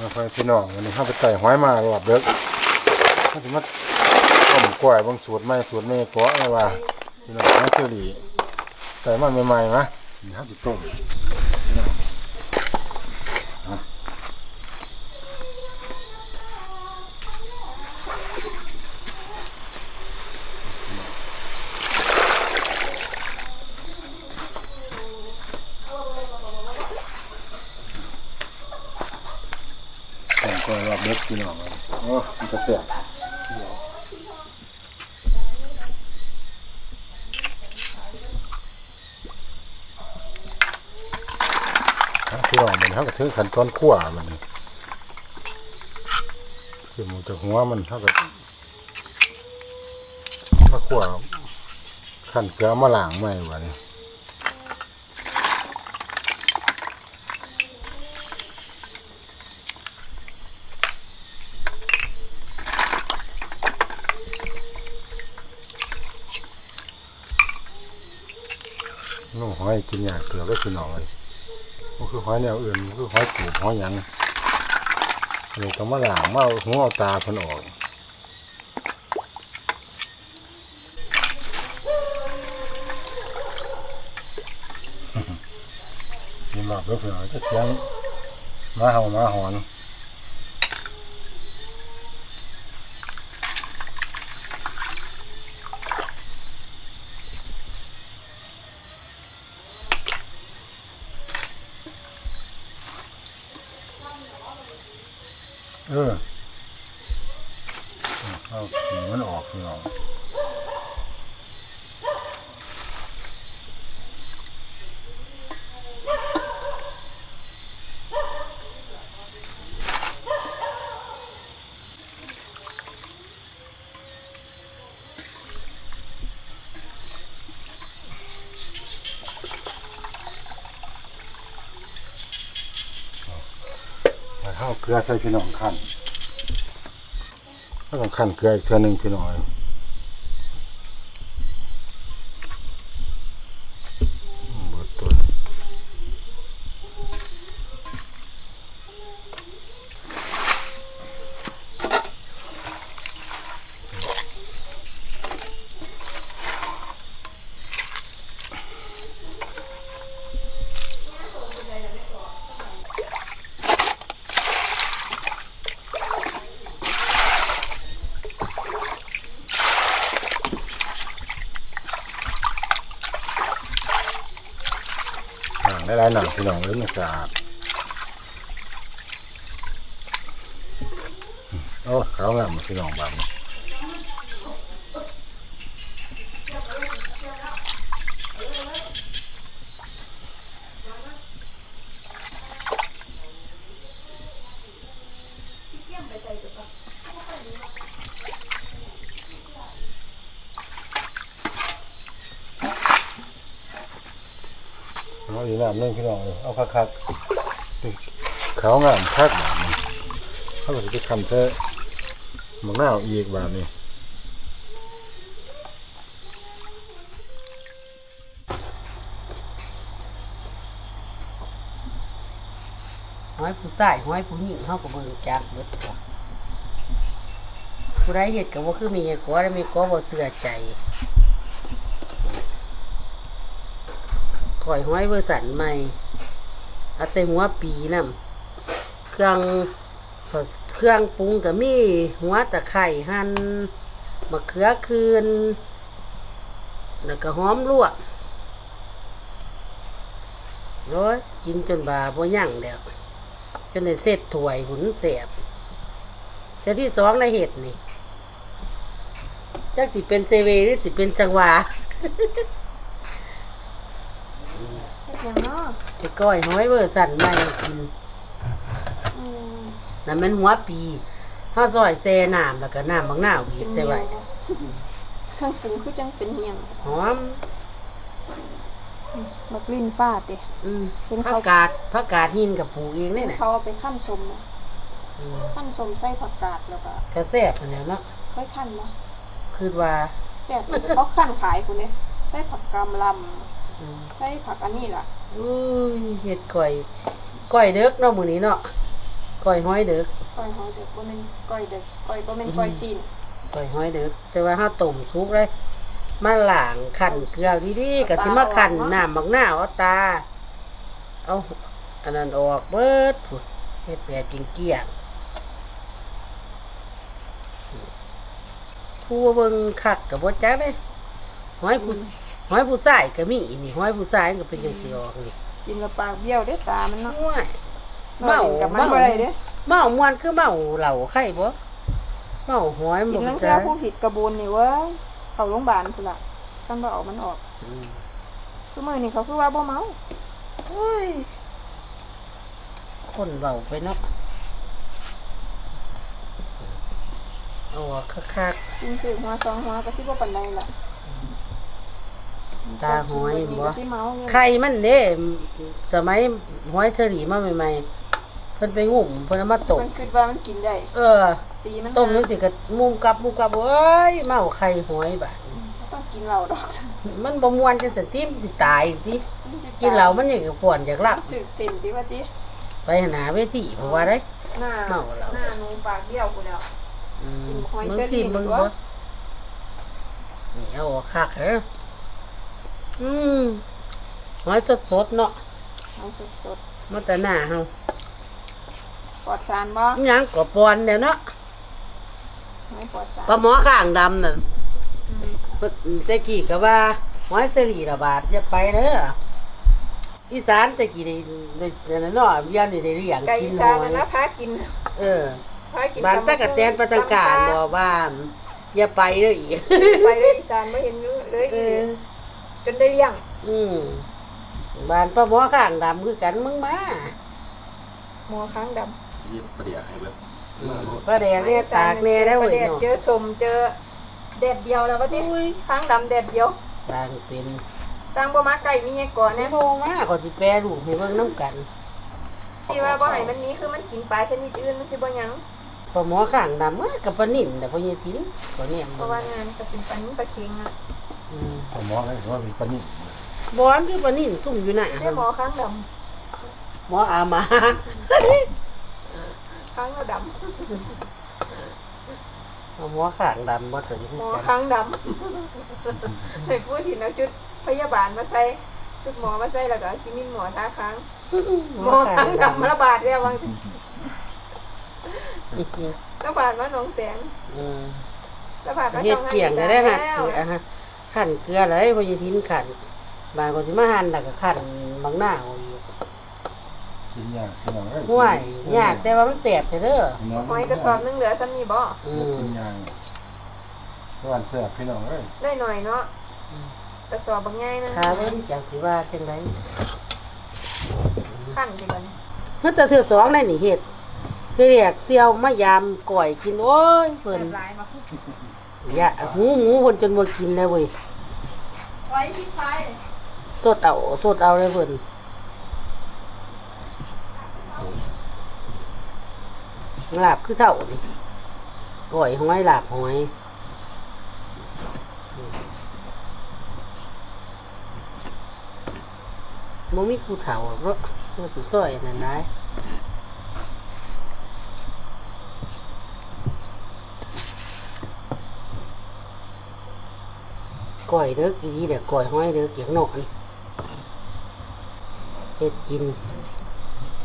มาคอยพี่น้องวันนี้ข้าไปไต่หอยมารอบเด็กเขาจะมาต้มกล้วยบางสูตรไม่สูตรไม่เกาะเลยว่าพี่น้องน้ำเชอรี่ไต่มาใหม่ๆมะนี่เขาจะต้มพี่น้องเอาต้มกล้วยรอบเด็ก พี่น้องโอ้มันจะเสียพี่น้องมันเขาก็ถึงขั้นตอนคั่วมันคือหมูจากหัวมันเขาก็มาคั่วขันเกลือมาล้างไม่วะนี่น้อง หอยกินยากเกลือก็พี่น้อยมันคือหอยแนวอื่นมันคือหอยปูหอยยังเลยต้องมาล้างมาเอาหัวเอาตาพิ่นออกนี่หลับแล้วเผื่อจะเสียงมาเห่ามาหอน เออเอาสีมันออกพี่น้องแล้วข้าว ลือใส่พี่น้องขั้นก็ต้องขั้นเกลืออีกเทื่อหนึ่งพี่น้องอืมเบิดตัว หนังได้ลายหนังพี่น้องเอ้ยมันสะอาดโอ้เขาวงามพี่น้องบ้าน นี้เอาอีกน้ำหนึงพี่น้องเลยเอาคักๆขาวงามคักแบบนี้เขาก็จะไปคำเธอหมักหน้าวอีกแบบนี้ห้อยผู้ชายห้อยผู้หญิงเฮาก็เบิ่งจักเบิดตัวผู้ใดเฮ็ดก็บ่คือมีขอได้มีขอบ่เชื่อใจ ข่อยห้อยเวอร์สันใหม่เอาแต่หัวปีนํเครื่องเครื่องปรุงก็มีหัวตะไคร้หั่นมะเขือคืน แล้วก็หอมลวกโอ้ยกินจนบาบ่ยั่งแล้วจนในเสร็จถวยหุ่นเสียบเส้นที่สองในเห็ดนี่จักสิเป็นเซเวหรือสิเป็นจังหวะอย่าง เนาะจะก้อยห้อยเวอร์สันไม่กินอืมนั่นมันหัวปีข้าวซอยแซ่น้ำแล้วก็น้ำบางหน้าวบีบใส่ไว้ข้างปรุงคือจังเป็นเหียงหอมบักลิ้นฟาดเด้อืมเป็นผัข้าวกกาดผักกาดหินกับปลูกเองนี่น่ะเขาเอาไปขั้นสมอะอืมขั้นสมใส่ผักกาดแล้วก็กระแซ่บอันนี้เนาะค่อยขั้นมาคือว่าแซ่บอยู่เขาขั้นขายคุณเนี่ยใส่ผักกำลอืมำ ใส่ผักอันนี้ล่ะอุ้ยเห็ดก้อยก้อยเด็กเนาะมื้อนี้เนาะก้อยห้อยเด็กก้อยหอยเด็กบ่แม่นก้อยเด็กก้อยบ่แม่นก้อยซีนก้อยห้อยเด็กแต่ว่าเฮาต้มสุกเลยมาล้างขันเกลือดีๆก็สิมาขันน้ำบักหน้าวเอาตา เอาอันนั้นออกเบิดพุ่นเฮ็ดแบบเกี้ยงๆผู้เบิ่งคักก็บ่จักเด้ห้อยผู้ ห้อยผู้ชายก็มีนี่ห้อยผู้ชายก็เป็นจังซี่ออกนี่กินกับปากเบี้ยวเด้ตามันเนาะห้วยเมากับมันบ่ได้เด้เมามวนคือเมาเหล้าไข่บ่เมาหอยกิบ่นลังรู้เทื่จัอกผู้ผิดกระบวนนี่เว้ยเข้าโรงพยาบาลพุ่นล่ะคันบ่เอามันออกอืมคือมื้อนี้เขาคือว่าบ่เมาโอ้ยคนเบาไปเนาะเอาออกคักกินคือหัวสองหัวก็สิบ่ปานใดล่ะ ตาหอยกินบ่ก็สิเมาอยู่ๆไข่มันเด้สมัยหอยเฉลีมาใหม่ๆเพิ่นไปงุ่มเพิ่นเอามาต้มมันคิดว่ามันกินได้ เออสีมันต้มจังสิก็มุมกลับมุมกลับเอ้ยเมาไข่หอยบาดนี้ต้องกินเหล้าดอก มันบ่ม่วนจังซั่นติมนสิตายติกินเหล้ามันยังก็ฟ้อนอยากหลับถึกเส้นติว่าติไปหาเวทีเพราะว่าได้หน้าเมาเหล้าหน้าหนูปากเบี้ยวพุ่นแล้วอืมกินหอยมึงเชอรี่สิมึงตัวบ่นี่เอาออกคักเด้อ อืมหอยสดๆเนาะเอาสดมาแต่หน้าเฮาๆปลอดสารบ่อิหยังก็ปอนเดี๋ยวเนาะไม่ปลอดสารปลาหมอข้างดำนั่นอืมเพิ่นแต่กี้ก็ว่าหอยเสรีระบาดอย่าไปเด้ออีสานแต่กี้ได้ได้ได้นั่นเนาะเรียนนี่ได้เลี้ยงไก่กิอีนหสานอน่ะยนะพากินเออ พากินบ้านตะกะแตนปะตังการบ่บ้านอย่าไปเด้ออีไปเลยอีสานไม่เห็นอยู่เลยเออ จนได้เลี้ยงอืมบ้านป้าหมอข้างดำคือกันมึงมาหมอค้างดำยิบประเดี๋ยวให้เบิดป้าแดงเนี่ยตากแน่ได้เว้ยประดเนาะเจอสมเจอแดดเดียวแล้วว่าติอุ้ยค้างดำแดดเดียวต่างเป็นสร้างบ่มาไก่มีไงก่อนแน่แน่โมมาก็สิแปรรูปให้เบิ่งน้ำกันที่ว่าบ่ให้มันหนี้คือมันกินปลาชนิดอื่นมันสิบ่หยังป้าหมอข้างดำมากับปลานิ่นแต่พ่อใหญ่ทิ้นก็เนี่ยเพราะว่างานก็เป็นปลานี้ปลาเค็งอะ อืมผมมองให้ว่ามีปลานิ่มบอนคือปลานิ่นซุ่มอยู่น่ะได้หมอค้างดหมออามาำค้างแล้วดำหมอข้างดำบ่ถึงคืหอมอกันค้างดำให้พูดถึงเอาชุดพยาบาลมาใส่ชุดหมอมาใส่แล้วก็เอาชิมินหมอท่าค้างหมอค้างดำระบาดแล้วบางระบาดมาหนองแสงอืมระบาดมาเฮ็ช่ดองเกี่ยงได้ได้ฮะแล้วคืออะฮะ ขันเกลือเลยพ่อใหญ่ทิ้นขันบางก็สิมาหั่นแล้วก็ขันบางหน้าเอาอีกกินยากพี่น้องเอ้ยห่วยยากแต่ว่ามันแสบเด้อพี่น้องหอยกระสอบหนึงเหลือซ้ำนี่บ่อืมกินยางวันเสียบพี่น้องเอ้ยได้หน่อยเนาะกระสอบบางง่ายนะถ้าเบิ่งจังสิว่าจังไดขั้นดีกันเมื่อแต่เทื่อสองได้นี่เฮ็ดคือเรียกเสี่ยวมายามก่อยกินโอ้ยเพิ่นแบบลายมา อย่าหูหมูเพิ่นจนบ่กินเลยเว้ยไว้ที่ซ้ายเลยสดเอาสดเอาเลยเพิ่นลาบคือเท่านี่ก่อยห้อยลาบห้อยบ่มีผู้เฒ่าเพราะมันสิซอยนั่นได้ ก่อยเด้อกี่ดีเด้อก่อยห้อยเด้อเกียงนอนเฮ็ดกิน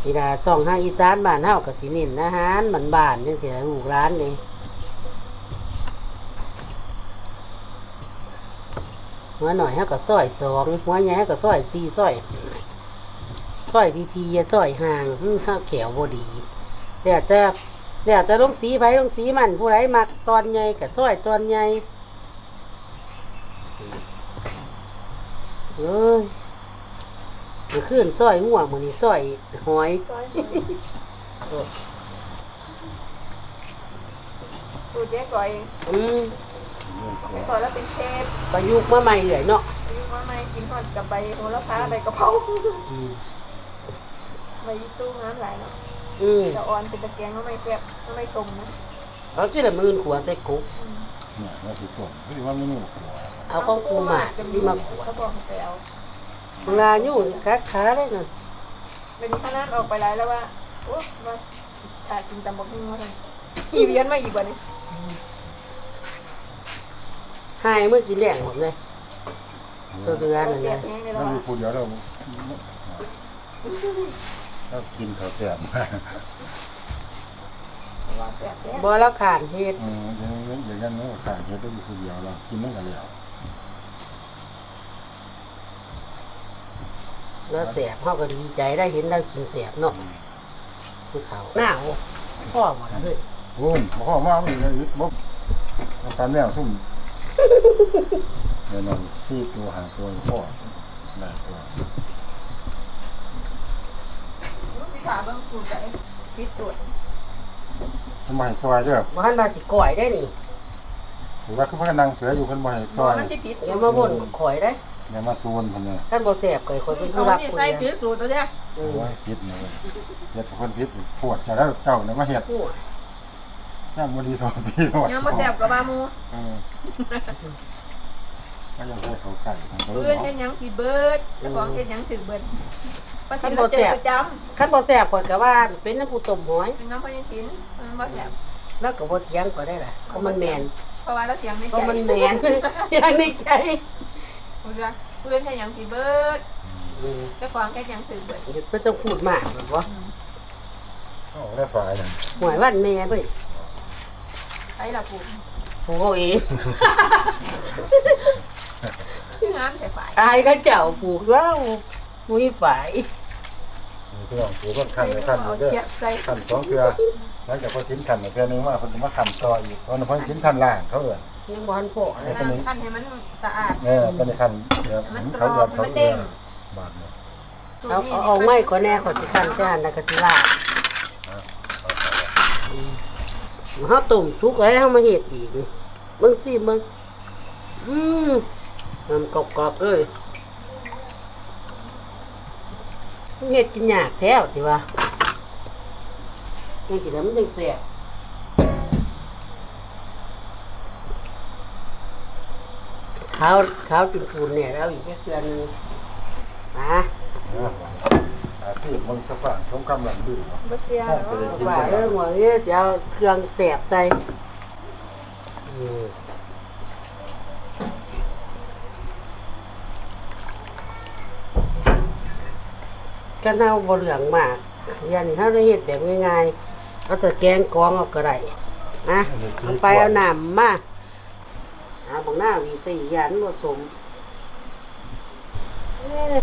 ทีดาส่องห้าอีสานบ้านเฮาก็สิน้นอาหารบ้านๆจังซี่ล่ะลูกหลานนี่หัวหน่อยเฮาก็ซอยสองหัวใหญ่เฮาก็ซอยสี่ซอยซอยทีๆอย่าซอยห่างอื้อเฮาแขวบ่ดีแล้วแต่แล้วแต่ลงสีไผลงสีมันผู้ใดมักตอนใหญ่ก็ซอยตอนใหญ่ เอ้ยมันขึ้นซอยง่วงมันนี่ซอยหอยซอยสูตรแยกก่อยอืมไปก่อนแล้วเป็นเชฟประยุกต์มาใหม่เลยเนาะอายุว่าไม่กินทอดกับใบโหระพาใบกะเพราอืมใบตู้น้ำไหลายเนาะอืมจะอ่อนเป็นตะแกรงก็ไม่แซ่บก็ไม่สมนะเอาที่ละมื่นขวดใส่กุ๊ก เนี่ยว่าสิต้มพี่ว่าไม่นู่นหัวเอาข้าวปูหมาดที่มาขวดเขาบอกให้ไปเอาเวลาอยู่นี่คักขาได้น่ะเดี๋ยวนี้เขานั่นออกไปหลายแล้วว่าโอ้มาถ้ากินตำบักหุ่งว่าซั่นขี่เวียนมาอีกบ่นี่ให้เมื่อกินแดงหมดเลยตัวเดือนบ่นั่นเสียนะบแฮงเลยเราเนาะอยู่คนเดียวเราเรากินเขาวแซ่บ ว่าเสียบแฮงบ่แล้วขานเฮ็ดอืมอย่างนั้นอย่างนั้นเนาะข้างเฮ็ดได้อยู่คนเดียวเรากินนั่นกันแล้วแล้วแสบเฮาก็ดีใจได้เห็นเรากินแสบเนาะคือเขาหนาวพ่อบ่ล่ะเฮ้ยโอ้ยบ่เข้ามาอีกแล้วอีกบ่เอาตามแนวซุ่มเดี๋ยวนั้นสี่ตัวหาตัวพ่อได้ตัวพี่ถามเบิ่งสูตรได้พิดสูตร ทำไมซอยเด้อบ่ทันว่าสิก่อยได้นี่หรือว่าคือพากันนั่งเสืออยู่เพิ่นบ่ให้ซบ่อยมันสิผิดอย่ามาบ่นข่อยได้อย่ามาซูนเพิ่นเนี่ยท่านบ่แสบข่อยข่อยเป็นเอาผู้รักนี่ผู้ใส่เดีผิยวดสูตรตัวเด้อเอโอ้อยคิดเลยเฮ็ดเพิ่นผิดปวดจะแล้วเจ้าเนี่ยมาเฮ็ดหัวย่ามบ่ดีโทษพี่โทษยังบ่แซ่บกับว่าหมู่เออก็ยังใช้เขาไก่ของเขาเพื่เด้อนอเฮ็ดเนาะหยังผิดเบิดเจ้าของเฮ็ดหยังถึกเบิด ปฏิบัติประจำคันบ่แสบข่อยก็ว่าเป็นน้ำผู้ต้มหอยเป็นน้ำพยัญชินมันบ่แซ่บแล้วก็บ่เถียงก็ได้ล่ะเพราะมันแม่นเพราะว่าเราเสียงในเพใจราะมันแม่นอย่างในใจเพื่อนเพื่อนเฮ็ดหยังผิดเบิดอืมเจ้าของเฮ็ดหยังถึกเบิดเดี๋ยวก็ต้องพูดมากหรอกวะเอาได้ฝ่ายนั่นหวยวันแม่เว้ยไอ้ล่ะปู่โอ้ยงามแต่ฝ่ายอายก็เจ้าปลูกแล้ว มุ้ยฝ่ายมีพี่น้องผู้คนคันเลยคันเอาเด้อเสียบใส่คันสองเทื่อหลังจากพอทิ้นคันเทื่อนึงมาเพิ่นก็มาคันต่ออีกเพราะนั้นพอทิ้นคันล่างเขาเอิ้นยังบอลโผล่เลยขั้นให้มันสะอาดเออเป็นคันเดี๋ยวมันเขาเอิ้นกรเขาอบมันเด้เอิ้งนบาดเนี่ยเอาเอาเอาไม้ก็แน่ขอสิคันจ้านแล้วก็สิลาดเฮาต้มสุกแล้วเฮามาเฮ็ดอีกนี่เบิ่งสิเบิ่งอืมมันกรอบๆเอ้ย เฮ็ดกินยากแท้วสิว่าจังสิแล้วมันจังแซ่บข้าวข้าวกินปูนเนี่ยแล้วอีกแค่เดือนหนึงนะนะอาชีพมึงสะพานสงครามหลังดื้อเนาะบ่เสียว่าเรื่องว่าเนี่ยจะเอาเครื่องแสบใส่ ก็เน่าบเหลืองมากยันถ้าเราเห็ดแบบง่ายๆเอาแต่แกงกรองเอาก็ได้นะเอาไปเอาน้ำมาเอาบางหน้าวีตียันผสมเอ้ย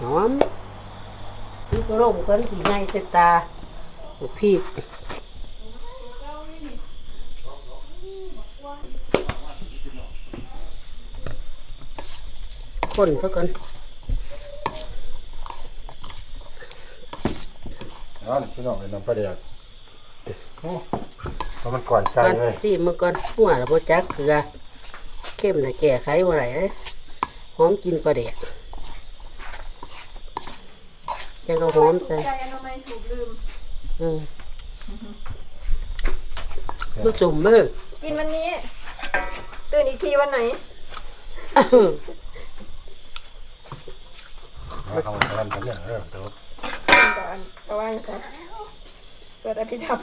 หอมพี่ก็ร่มกันที่ไงเสตาพี่คนซะก่อน นั่นพี่น้องเป็นน้ำปลาแดกโอ้เพราะมันก่อนใจก่อนเลยสิมันก่อนหัวแล้วบ่จักเกลือเข้มน่ะแก้ไขบ่ได้เอ้ยหอมกินปลาแดกจังเราหอมใส่ใจอนามัยถูกลืมอืมผสมเลยกินวันนี้ ตื่นอีกทีวันไหนมาทำกันกันเนี่ยเออเดี๋ยวก่อนเพ ราะว่าครับสวดอภิธรรม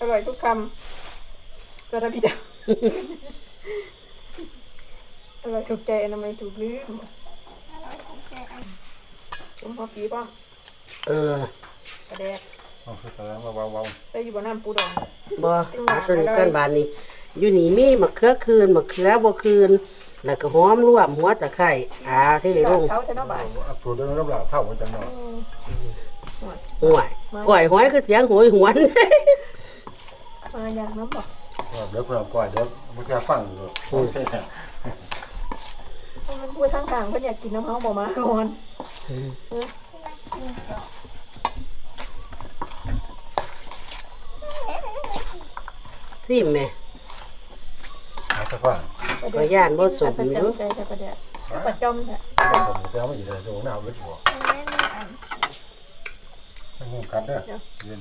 อร่อยทุกคำสวดอภิธรรมอร่อยถูกใจอนามัยถูกลืมชมพอปีบ้างเออกระแดกเอาคือแสดงว่าเบาใส่อยู่บนน้ำปูดอง บ่เอาตัวนี้กันบานนี้ อยู่นี่มีมะเขือคืนมะเขือบ่คืน แล้วก็หอมรวมหัวตะไคร้อ่าที่ลงเขาจะน้าบ่ายๆเอาสูตรเดิมน้ำเปล่าเท่ากันจังเนาะห่วยก่อยหอยคือเสียงโหยหวนมาอย่างน้ำบอกเดี๋ยวเพื่อนก่อนเดี๋ยวมันจะฟังอยู่โอเคมันพูดทั้งทางเพื่อนอยากกินน้ำเฮาบอกมาก่อนซิมแม่เอาสักฟัง ขอย่านบ่สมออยู่ยู่ ใจจะประเดี๋ยวจะประจอมแท้ผมจะเอามาอีกเลยโดนเอาไว้หัวให้งูกัดเด้อเย็น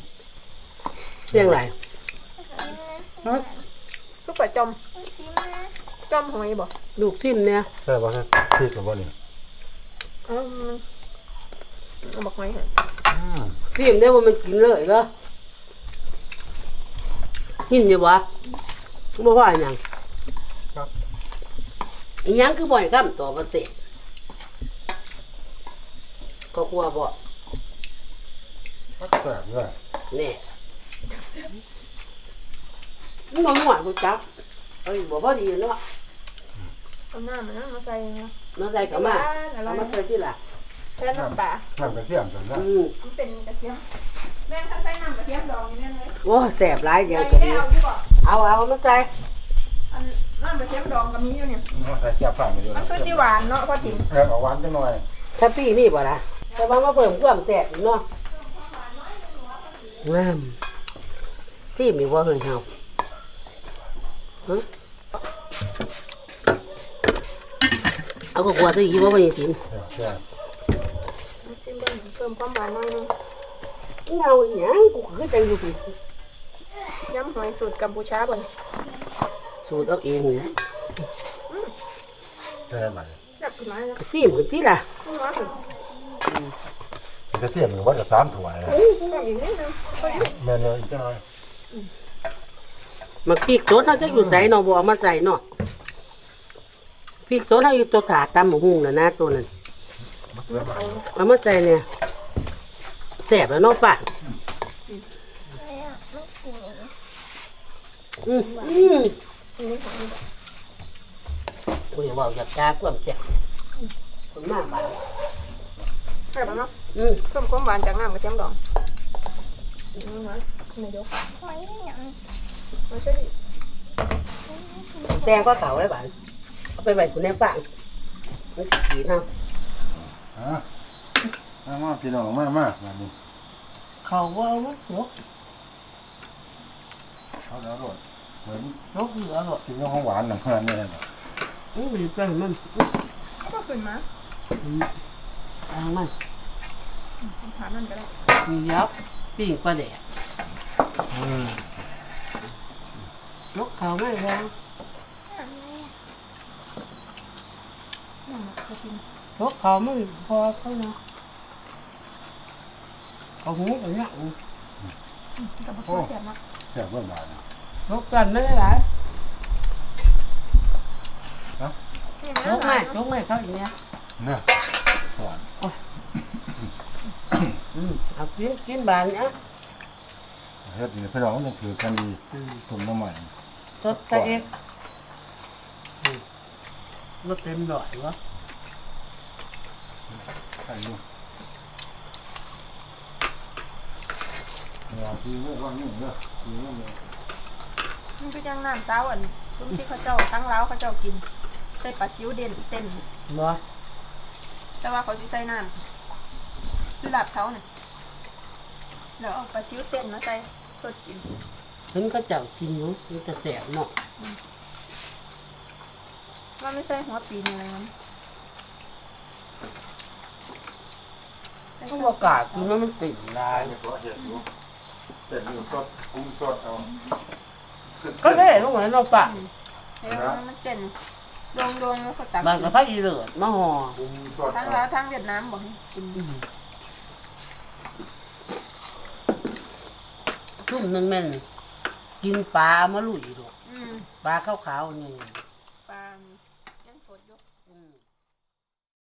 เรื่องไรทุกประจอมจอมหอยบอกลูกซิมเนี่ยใช่ป่ะที่กับว่านี่อืมเอาบอกไว้เถอะอืมทิมได้ว่ามันกินเลยเหรอทิมอยู่วะบ่ว่าหยังครับ อีหยังคือบ่อยกํตัวบ่เสร็จก็กลัวบ่พักแสบด้วยแน่มันบ่ม่วนกูจักเอ้ยบ่พอดีเนาะเอาหน้ามันนะมาใส่นะมาใส่ก็มาอะไรเอามาใส่ที่หลังแค่น้ำปลาน้ำกระเทียมส่วนนั้นอืมมันเป็นกระเทียมแม่ถ้าใส่น้ำกระเทียมดองนี่แม่เลยโอ้แสบหลายเดียวเดี๋ก็ยวดีนี้ได้เอาที่บอกเอาเอามาใส่อัน น้ำกระเทียมดองก็มีอยู่เนี่ยมันใส่เสียบผ่านไปอยู่มันคือสิหวานเนาะพอถิ่นเออเอาหวานจังหน่อยถ้าพี่นี่บ่ล่ะแต่ว่ามาเพิ่มความแสบอีกเนาะงามที่มีว่าเฮยเฮาฮะเอาก็กลัวซะอีกว่าบ่ได้กินเออแซ่บชิมเบิ่งเพิ่มความหวานหน่อยนึงเอาอีหยังกูคือจังอยู่พี่ย้ำหอยสูตรกัมพูชาบ่น สูตรเอาเองนะแซ่บไปจับขึ้นมาแล้วฟิมกันที่ล่ะขึ้นมาขึ้นกระเทียมหรือว่าจะสามถั่วนะอู้ขึ้นมาอีกนิดนึงก็อยู่แม่นเลยอีกจังหน่อยมาพริกสดเราจะอยู่ใส่เนาะบ่เอามาใส่เนาะพริกสดเราอยู่ตัวถาดตำหมูหุงน่ะนะตัวนั้นเอามาใส่เนี่ยแสบแล้วเน้องฝาดอืมอืมอั นนี้ของนี่โอ้ยว่าอยากกล้าความแสบคนมากบาดใช่ป่ะเนาะอืมเพิ่มความหวานจากน้ำกระเทียมดองนี่นะนายกมาช่วยดิแตงก็เก่าไว้บาดเอาไปไว้คุณแม่ฝางมันสิกินเอาฮะมามาพี่น้องมามามานี่เขาว่าลูกนกเอาแล้วโลด เหมือนนกเหลือหรอกกินน้ำของหวานหนังขนาดนี้เลยนะอืมมีเกินมันก็ขึ้นมาเอังมันถามนั่นก็ได้มีเยับปิ้งปลาแดกอืมนกเขาไม่แล้วนั่นจะกินนกเขาไม่พอเขาเนาะเขาหูกันหนังกับข้าวเสียบมากแซ่บเบิ่หวาน นกกันไม่ได้หลายนี่นกไม่นกไม่เขาอย่างเนี้ยเนื้อหวานอืมเอากินกินบานเนี้ยเฮ็ดนี่พี่น้องมันยังถือกันดีอืมตุ่มน้ำใหม่สดตะเอกอืมรถเต็มหน่อยวะใส่ดูเนี่ยที่เมื่อวันนี้เด้อที่เมื่อนี้ มันก็ยังน้ำซาวอันรุ่นที่เขาเจ้าทั้งเล้าเขาเจ้ากิน ใส่ปลาซิวเด่นเต้น บ่แต่ว่าเขาจะใส่น้ำคือหลับเขาเนี่ยแล้วเอาปลาซิวเต้นมาใส่สดกินเห็นเขาเจ้ากินอยู่มันจะแสบเนาะว่าไม่ใส่หัวปีนอะไรนั้นต้องประกล้าศกินว่ามันติดลายเนี่ยก็เห็ดอยู่แต่อยู่สดกุ้งสดเอา ก็ได้ต้องเหมือนเราปะแล้วมันเต้นโยงโยงแล้วเขาตักบางกระพักอีเลือดมาห่อกุ้งสดทั้งเอาลาวทั้งเวียดนามบอกให้กินอืมชุ่มหนึ่งแม่นกินปลามาลุยดูอืมปลาขาวๆนี่